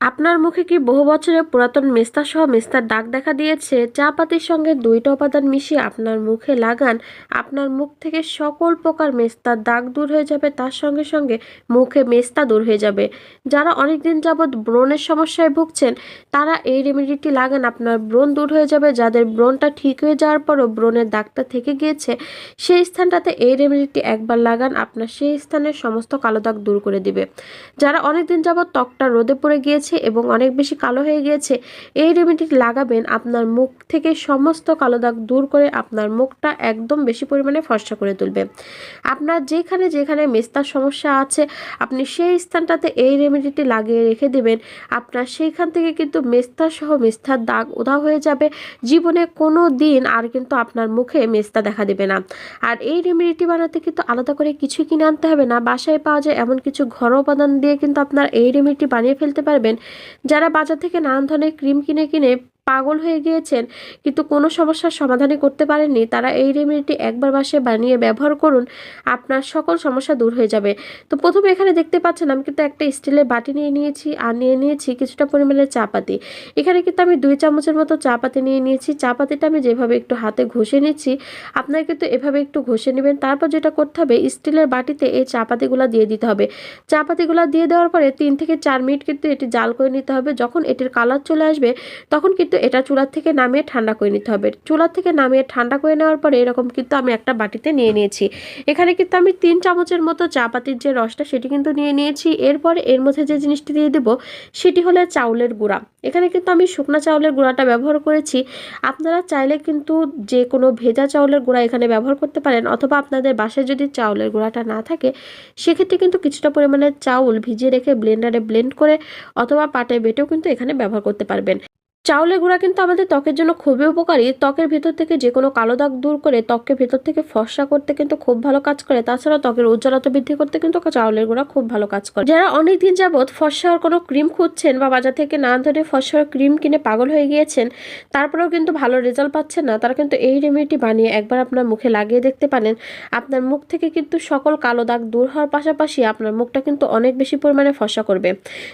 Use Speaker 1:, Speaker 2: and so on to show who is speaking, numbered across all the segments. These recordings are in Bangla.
Speaker 1: আপনার মুখে কি বহু বছরের পুরাতন মেস্তা সহ মেস্তার দাগ দেখা দিয়েছে? চা পাতির সঙ্গে দুইটা উপাদান মিশিয়ে আপনার মুখে লাগান। আপনার মুখ থেকে সকল প্রকার মেস্তার দাগ দূর হয়ে যাবে, তার সঙ্গে সঙ্গে মুখে মেস্তা দূর হয়ে যাবে। যারা অনেক দিন যাবৎ ব্রণের সমস্যায় ভুগছেন, তারা এই রেমেডিটি লাগান, আপনার ব্রণ দূর হয়ে যাবে। যাদের ব্রণটা ঠিক হয়ে যাওয়ার পরও ব্রণের দাগটা থেকে গিয়েছে, সেই স্থানটাতে এই রেমেডিটি একবার লাগান, আপনার সেই স্থানের সমস্ত কালো দাগ দূর করে দিবে। যারা অনেক দিন যাবৎ ত্বকটা রোদে পড়ে গিয়েছে এবং অনেক বেশি কালো হয়ে গিয়েছে। এই রেমেডিটি লাগাবেন আপনার মুখ থেকে সমস্ত কালো দাগ দূর করে আপনার মুখটা একদম বেশি পরিমাণে ফর্সা করে তুলবে। আপনার যেখানে যেখানে মেস্তার সমস্যা আছে, আপনি সেই স্থানটাতে এই রেমেডিটি লাগিয়ে রেখে দেবেন। আপনার সেইখান থেকে কিন্তু মেস্তা সহ মেস্তার দাগ উদা হয়ে যাবে। জীবনে কোনো দিন আর কিন্তু আপনার মুখে মেস্তা দেখা দেবে না। আর এই রেমেডিটি বানাতে কিন্তু আলাদা করে কিছু কিনে আনতে হবে না। বাসায় পাওয়া যায় এমন কিছু ঘরোয়া উপাদান দিয়ে কিন্তু আপনার এই রেমেডিটি বানিয়ে ফেলতে পারবেন। যারা বাজার থেকে নানান ধরনের ক্রিম কিনে কিনে পাগল হয়ে গিয়েছেন, কিন্তু কোনো সমস্যার সমাধানই করতে পারেননি। তারা এই রেমেডিটি একবার বাসে বানিয়ে ব্যবহার করুন, আপনার সকল সমস্যা দূর হয়ে যাবে। তো প্রথমে এখানে দেখতে পাচ্ছেন, আমি কিন্তু একটা স্টিলের বাটি নিয়ে নিয়েছি আর নিয়ে নিয়েছি কিছুটা পরিমাণে চা পাতি এখানে কিন্তু আমি দুই চামচের মতো চা পাতি নিয়ে নিয়েছি। চা পাতিটা আমি যেভাবে একটু হাতে ঘষে নিচ্ছি, আপনারা কিন্তু এভাবে একটু ঘষে নেবেন। তারপর যেটা করতে হবে, স্টিলের বাটিতে এই চা পাতিগুলো দিয়ে দিতে হবে। চা পাতিগুলো দিয়ে দেওয়ার পরে তিন থেকে চার মিনিট কিন্তু এটি জাল করে নিতে হবে। যখন এটির কালার চলে আসবে, তখন কিন্তু এটা চুলার থেকে নামিয়ে ঠান্ডা করে নিতে হবে। চুলার থেকে নামিয়ে ঠান্ডা করে নেওয়ার পরে এরকম কিন্তু আমি একটা বাটিতে নিয়ে নিয়েছি। এখানে কিন্তু আমি তিন চামচের মতো চা পাতির যে রসটা সেটি কিন্তু নিয়ে নিয়েছি। এরপরে এর মধ্যে যে জিনিসটি দিয়ে দেবো সেটি হলো চাউলের গুঁড়া। এখানে কিন্তু আমি শুকনো চাউলের গুঁড়াটা ব্যবহার করেছি। আপনারা চাইলে কিন্তু যে কোনো ভেজা চাউলের গুঁড়া এখানে ব্যবহার করতে পারেন অথবা আপনাদের বাসায় যদি চাউলের গুঁড়াটা না থাকে, সেক্ষেত্রে কিন্তু কিছুটা পরিমাণে চাউল ভিজিয়ে রেখে ব্লেন্ডারে ব্লেন্ড করে অথবা পাটে বেটেও কিন্তু এখানে ব্যবহার করতে পারবেন। চাউলের গুঁড়া কিন্তু আমাদের ত্বকের জন্য খুবই উপকারী। ত্বকের ভেতর থেকে যে কোনো কালো দাগ দূর করে ত্বকের ভেতর থেকে ফর্সা করতে কিন্তু খুব ভালো কাজ করে। তাছাড়া ত্বকের উজ্জ্বলতা বৃদ্ধি করতে কিন্তু চাউলের গুঁড়া খুব ভালো কাজ করে। যারা অনেক দিন যাবৎ ফর্সার কোনো ক্রিম খুঁজছেন বা বাজার থেকে নানান ধরনের ফর্সার ক্রিম কিনে পাগল হয়ে গিয়েছেন, তারপরেও কিন্তু ভালো রেজাল্ট পাচ্ছেন না, তারা কিন্তু এই রেমেডিটি বানিয়ে একবার আপনার মুখে লাগিয়ে দেখতে পারেন। আপনার মুখ থেকে কিন্তু সকল কালো দাগ দূর হওয়ার পাশাপাশি আপনার মুখটা কিন্তু অনেক বেশি পরিমাণে ফর্সা করবে।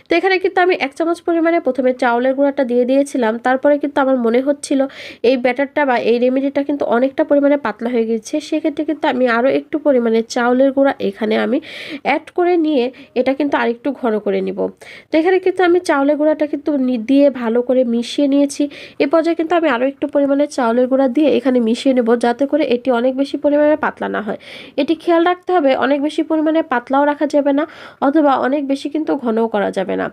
Speaker 1: তো এখানে কিন্তু আমি এক চামচ পরিমাণে প্রথমে চাউলের গুঁড়াটা দিয়ে দিয়েছিলাম তারপরে কিন্তু আমার মনে হচ্ছিল এই ব্যাটারটা বা এই রেমেডিটা কিন্তু অনেকটা পরিমাণে পাতলা হয়ে গেছে সেক্ষেত্রে কিন্তু আমি আরও একটু পরিমাণে চাউলের গুঁড়া এখানে আমি অ্যাড করে নিয়ে এটা কিন্তু আরেকটু ঘন করে নিব। তো এখানে কিন্তু আমি চাউলের গুঁড়াটা কিন্তু দিয়ে ভালো করে মিশিয়ে নিয়েছি। এ পর্যায়ে কিন্তু আমি আরও একটু পরিমাণে চাউলের গুঁড়া দিয়ে এখানে মিশিয়ে নেব যাতে করে এটি অনেক বেশি পরিমাণে পাতলা না হয়। এটি খেয়াল রাখতে হবে, অনেক বেশি পরিমাণে পাতলাও রাখা যাবে না অথবা অনেক বেশি কিন্তু ঘনও করা যাবে না।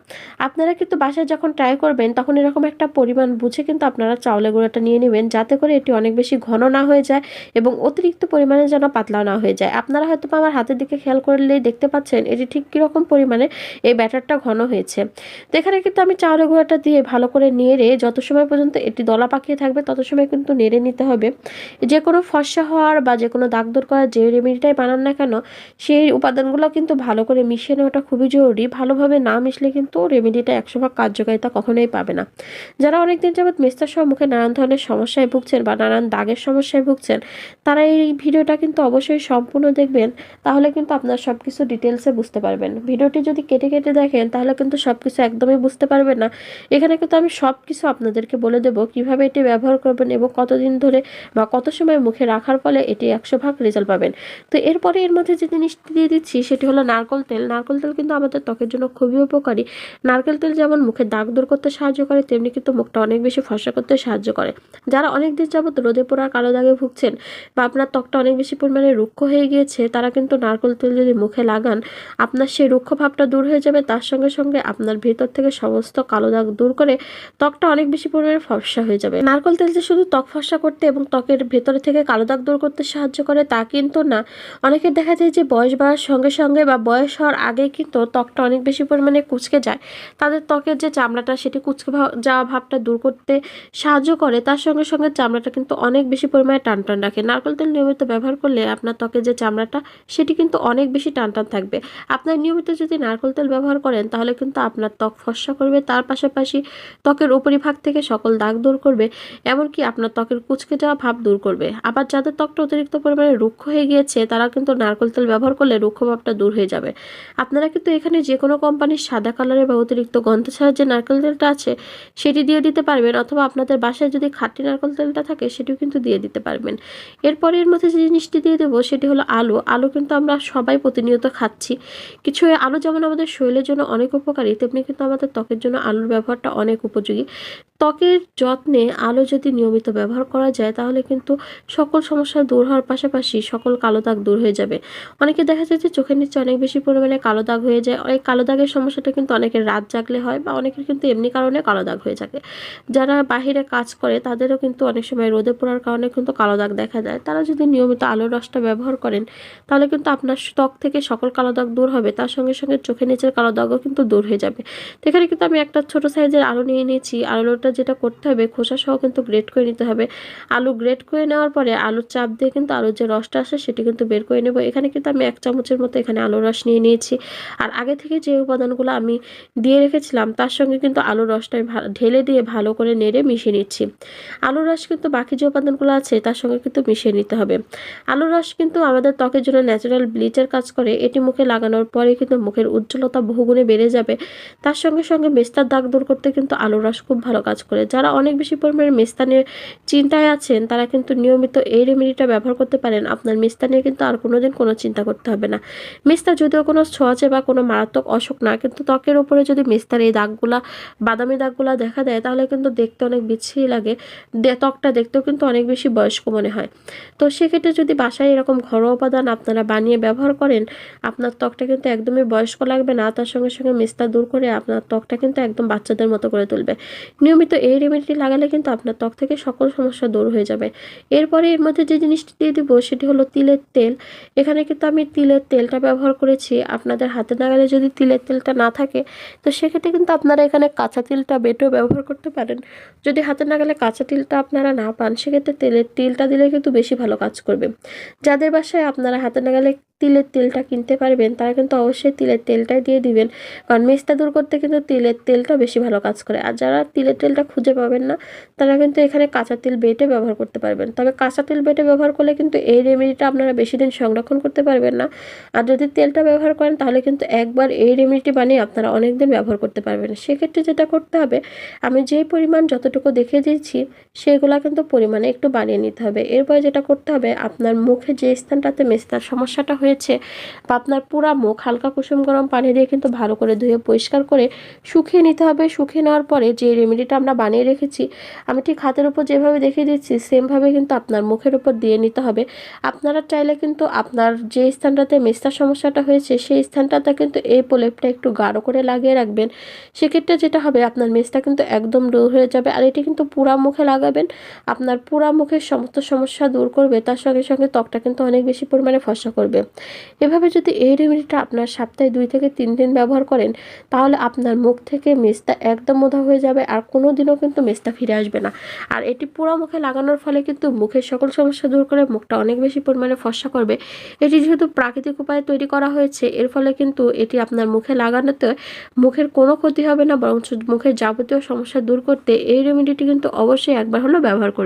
Speaker 1: আপনারা কিন্তু বাসায় যখন ট্রাই করবেন, তখন এরকম একটা পরিমাণ বুঝে কিন্তু আপনারা চাউলের গুঁড়োটা নিয়ে নেবেন। যাতে করে এটি অনেক বেশি ঘন না হয়ে যায় এবং অতিরিক্ত পরিমাণে যেন পাতলা না হয়ে যায়। আপনারা হয়তো আমার হাতের দিকে খেয়াল করলেই দেখতে পাচ্ছেন, এটি ঠিক কীরকম পরিমাণে এই ব্যাটারটা ঘন হয়েছে। তো এখানে কিন্তু আমি চাউলের গুঁড়োটা দিয়ে ভালো করে নেড়ে, যত সময় পর্যন্ত এটি দলা পাকিয়ে থাকবে, তত সময় কিন্তু নেড়ে নিতে হবে। যে কোনো ফর্সা হওয়ার বা যে কোনো দাগ দূর করার যে রেমেডিটাই বানান না কেন, সেই উপাদানগুলো কিন্তু ভালো করে মিশিয়ে নেওয়াটা খুবই জরুরি। ভালোভাবে না মিশলে কিন্তু রেমেডিটা ভাগ কার্যকারিতা কখনোই পাবে না। যারা অনেকদিন যাবৎ মেস্তার সহ মুখে নানান ধরনের সমস্যায় ভুগছেন বা নানান দাগের সমস্যায় ভুগছেন, তারা এই ভিডিওটা কিন্তু অবশ্যই সম্পূর্ণ দেখবেন। তাহলে কিন্তু আপনার সব কিছু ডিটেলসে বুঝতে পারবেন। ভিডিওটি যদি কেটে কেটে দেখেন, তাহলে কিন্তু সব কিছু একদমই বুঝতে পারবেন না। এখানে কিন্তু আমি সব কিছু আপনাদেরকে বলে দেবো, কীভাবে এটি ব্যবহার করবেন এবং কতদিন ধরে বা কত সময় মুখে রাখার ফলে এটি একশো ভাগ রেজাল্ট পাবেন। তো এরপরে এর মধ্যে যে জিনিসটি দিয়ে দিচ্ছি, সেটি হলো নারকল তেল। নারকল তেল কিন্তু আমাদের ত্বকের জন্য খুবই উপকারী। নারকেল তেল যেমন মুখে দাগ দূর করতে সাহায্য করে, তেমনি কিন্তু মুখটা অনেক বেশি ফর্সা করতে সাহায্য করে। যারা অনেক দিন যাবত রোদে পোড়ার কালো দাগে ভুগছেন বা আপনার ত্বকটা অনেক বেশি পরিমাণে রুক্ষ হয়ে গিয়েছে, তারা কিন্তু নারকেল তেল যদি মুখে লাগান, আপনার সেই রুক্ষ ভাবটা দূর হয়ে যাবে। তার সঙ্গে সঙ্গে আপনার ভেতর থেকে সমস্ত কালো দাগ দূর করে ত্বকটা অনেক বেশি পরিমাণে ফর্সা হয়ে যাবে। নারকেল তেল যে শুধু ত্বক ফর্সা করতে এবং ত্বকের ভেতরে থেকে কালো দাগ দূর করতে সাহায্য করে, তা কিন্তু না। অনেকের দেখা যায় যে বয়স বাড়ার সঙ্গে সঙ্গে বা বয়স হওয়ার আগে কিন্তু ত্বকটা অনেক বেশি পরিমাণে কুচকে যায়। তাদের ত্বকের যে চামড়াটা, সেটি কুচকে যাওয়া ভাব ভাবটা দূর করতে সাহায্য করে, তার সঙ্গে সঙ্গে চামড়াটা কিন্তু অনেক বেশি পরিমাণে টান টান রাখে। নারকেল তেল নিয়মিত ব্যবহার করলে আপনার ত্বকের যে চামড়াটা, সেটি কিন্তু অনেক বেশি টান টান থাকবে। আপনার নিয়মিত যদি নারকেল তেল ব্যবহার করেন, তাহলে কিন্তু আপনার ত্বক ফর্সা করবে, তার পাশাপাশি ত্বকের উপরিভাগ থেকে সকল দাগ দূর করবে, এমনকি আপনার ত্বকের কুচকে যাওয়া ভাব দূর করবে। আবার যাদের ত্বকটা অতিরিক্ত পরিমাণে রুক্ষ হয়ে গিয়েছে, তারা কিন্তু নারকেল তেল ব্যবহার করলে রুক্ষ ভাবটা দূর হয়ে যাবে। আপনারা কিন্তু এখানে যে কোনো কোম্পানির সাদা কালারের বা অতিরিক্ত গন্ধ ছাড়া যে নারকেল তেলটা আছে, সেটি দিয়ে দিতে পারবেন অথবা আপনাদের বাসায় যদি খাঁটি নারকেল তেলটা থাকে, সেটিও কিন্তু দিয়ে দিতে পারবেন। এরপরে এর মধ্যে যে জিনিসটি দিয়ে দেবো, সেটি হলো আলু। আলু কিন্তু আমরা সবাই প্রতিনিয়ত খাচ্ছি। কিছু আলু যেমন আমাদের শরীরের জন্য অনেক উপকারী, তেমনি কিন্তু আমাদের ত্বকের জন্য আলুর ব্যবহারটা অনেক উপযোগী। ত্বকের যত্নে আলু যদি নিয়মিত ব্যবহার করা যায়, তাহলে কিন্তু সকল সমস্যা দূর হওয়ার পাশাপাশি সকল কালো দাগ দূর হয়ে যাবে। অনেকে দেখা যায় যে চোখের নিচে অনেক বেশি পরিমাণে কালো দাগ হয়ে যায়। অনেক কালো দাগের সমস্যাটা কিন্তু অনেকের রাত জাগলে হয় বা অনেকের কিন্তু এমনি কারণে কালো দাগ হয়ে থাকে। যারা বাহিরে কাজ করে, তাদেরও কিন্তু অনেক সময় রোদে পড়ার কারণে কিন্তু কালো দাগ দেখা যায় তারা যদি নিয়মিত আলুর রসটা ব্যবহার করেন, তাহলে কিন্তু আপনার ত্বক থেকে সকল কালো দাগ দূর হবে। তার সঙ্গে সঙ্গে চোখের নিচের কালো দাগও কিন্তু দূর হয়ে যাবে। এখানে কিন্তু আমি একটা ছোট সাইজের আলু নিয়ে নিয়েছি। আলুটা যেটা করতে হবে, খোসা সহ কিন্তু গ্রেট করে নিতে হবে। আলু গ্রেট করে নেওয়ার পরে আলুর চাপ দিয়ে কিন্তু আলুর যে রসটা আসে, সেটি কিন্তু বের করে নেব। এখানে কিন্তু আমি এক চামচের মতো এখানে আলুর রস নিয়ে নিয়েছি। আর আগে থেকে যে উপাদানগুলো আমি দিয়ে রেখেছিলাম, তার সঙ্গে কিন্তু আলুর রসটা ঢেলে দিয়ে ভালো করে নেড়ে মিশিয়ে নিচ্ছি। আলুর রস কিন্তু বাকি যে উপাদানগুলো আছে, তার সঙ্গে কিন্তু মিশিয়ে নিতে হবে। আলুর রস কিন্তু আমাদের ত্বকের জন্য ন্যাচারাল ব্লিচের কাজ করে। এটি মুখে লাগানোর পরে কিন্তু মুখের উজ্জ্বলতা বহুগুণে বেড়ে যাবে। তার সঙ্গে সঙ্গে মেস্তার দাগ দূর করতে কিন্তু আলুর রস খুব ভালো কাজ করে। যারা অনেক বেশি পরিমাণে মেস্তা নিয়ে চিন্তায় আছেন, তারা কিন্তু নিয়মিত এই রেমেডিটা ব্যবহার করতে পারেন। আপনার মেস্তা নিয়ে কিন্তু আর কোনো দিন কোনো চিন্তা করতে হবে না। মেস্তা যদিও কোনো ছোঁয়াচে বা কোনো মারাত্মক অসুখ না, কিন্তু ত্বকের উপরে যদি মেস্তার এই দাগগুলা, বাদামি দাগগুলা দেখা দেয় তাহলে কিন্তু দেখতে অনেক বিচ্ছিরি লাগে। ত্বকটা দেখতেও কিন্তু অনেক বেশি বয়স্ক মনে হয়। তো সেক্ষেত্রে যদি বাসায় এরকম ঘরোয়া উপাদান আপনারা বানিয়ে ব্যবহার করেন, আপনার ত্বকটা কিন্তু একদমই বয়স্ক লাগবে না। তার সঙ্গে সঙ্গে মেস্তা দূর করে আপনার ত্বকটা কিন্তু একদম বাচ্চাদের মতো করে তুলবে। নিয়মিত এই রেমেডিটি লাগালে কিন্তু আপনার ত্বক থেকে সকল সমস্যা দূর হয়ে যাবে। এরপরে এর মধ্যে যে জিনিসটি দিয়ে দেবো, সেটি হলো তিলের তেল। এখানে কিন্তু আমি তিলের তেলটা ব্যবহার করেছি। আপনাদের হাতে নাগালে যদি তিলের তেলটা না থাকে, তো সেক্ষেত্রে কিন্তু আপনারা এখানে কাঁচা তিলটা বেটেও ব্যবহার করতে পারেন। যদি হাতে না গেলে কাঁচা তিলটা আপনারা না পান, সেক্ষেত্রে তেলের তিলটা দিলে কিন্তু বেশি ভালো কাজ করবে। যাদের বাসায় আপনারা হাতে নাগালে তিলের তেলটা কিনতে পারবেন, তারা কিন্তু অবশ্যই তিলের তেলটাই দিয়ে দিবেন। কারণ মেস্তা দূর করতে কিন্তু তিলের তেলটা বেশি ভালো কাজ করে। আর যারা তিলের তেলটা খুঁজে পাবেন না, তারা কিন্তু এখানে কাঁচা তেল বেটে ব্যবহার করতে পারবেন। তবে কাঁচা তেল বেটে ব্যবহার করলে কিন্তু এই রেমেডিটা আপনারা বেশি দিন সংরক্ষণ করতে পারবেন না। আর যদি তেলটা ব্যবহার করেন, তাহলে কিন্তু একবার এই রেমেডিটি বানিয়ে আপনারা অনেক দিন ব্যবহার করতে পারবেন। সেক্ষেত্রে যেটা করতে হবে, আমি যেই পরিমাণ যতটুকু দেখে দিয়েছি, সেগুলা কিন্তু পরিমাণে একটু বানিয়ে নিতে হবে। এরপরে যেটা করতে হবে, আপনার মুখে যে স্থানটাতে মেস্তার সমস্যাটা হয়েছে। আপনার পুরা মুখ হালকা কুসুম গরম পানি দিয়ে কিন্তু ভালো করে ধুয়ে পরিষ্কার করে শুকিয়ে নিতে হবে। শুকিয়ে নেওয়ার পরে যে রেমেডিটা আমরা বানিয়ে রেখেছি, আমি ঠিক হাতের উপর যেভাবে দেখিয়ে দিচ্ছি, সেমভাবে কিন্তু আপনার মুখের উপর দিয়ে নিতে হবে। আপনারা চাইলে কিন্তু আপনার যে স্থানটাতে মেস্তার সমস্যাটা হয়েছে, সেই স্থানটাতে কিন্তু এই প্রলেপটা একটু গাঢ় করে লাগিয়ে রাখবেন। সেক্ষেত্রে যেটা হবে, আপনার মেস্তা কিন্তু একদম দূর হয়ে যাবে আর এটি কিন্তু পুরা মুখে লাগাবেন। আপনার পুরা মুখের সমস্ত সমস্যা দূর করবে, তার সঙ্গে সঙ্গে ত্বকটা কিন্তু অনেক বেশি পরিমাণে ফসা করবে। এভাবে যদি এই রেমেডিটা আপনার সপ্তাহে দুই থেকে তিন দিন ব্যবহার করেন, তাহলে আপনার মুখ থেকে মেস্তা একদম মোধা হয়ে যাবে আর কোনো দিনও কিন্তু মেস্তা ফিরে আসবে না। আর এটি পুরো মুখে লাগানোর ফলে কিন্তু মুখের সকল সমস্যা দূর করে মুখটা অনেক বেশি পরিমাণে ফসা করবে। এটি যেহেতু প্রাকৃতিক উপায়ে তৈরি করা হয়েছে, এর ফলে কিন্তু এটি আপনার মুখে লাগানোতে মুখের কোনো ক্ষতি হবে না, বরঞ্চ মুখের যাবতীয় সমস্যা দূর করতে এই রেমেডিটি কিন্তু অবশ্যই একবার হলেও ব্যবহার করবে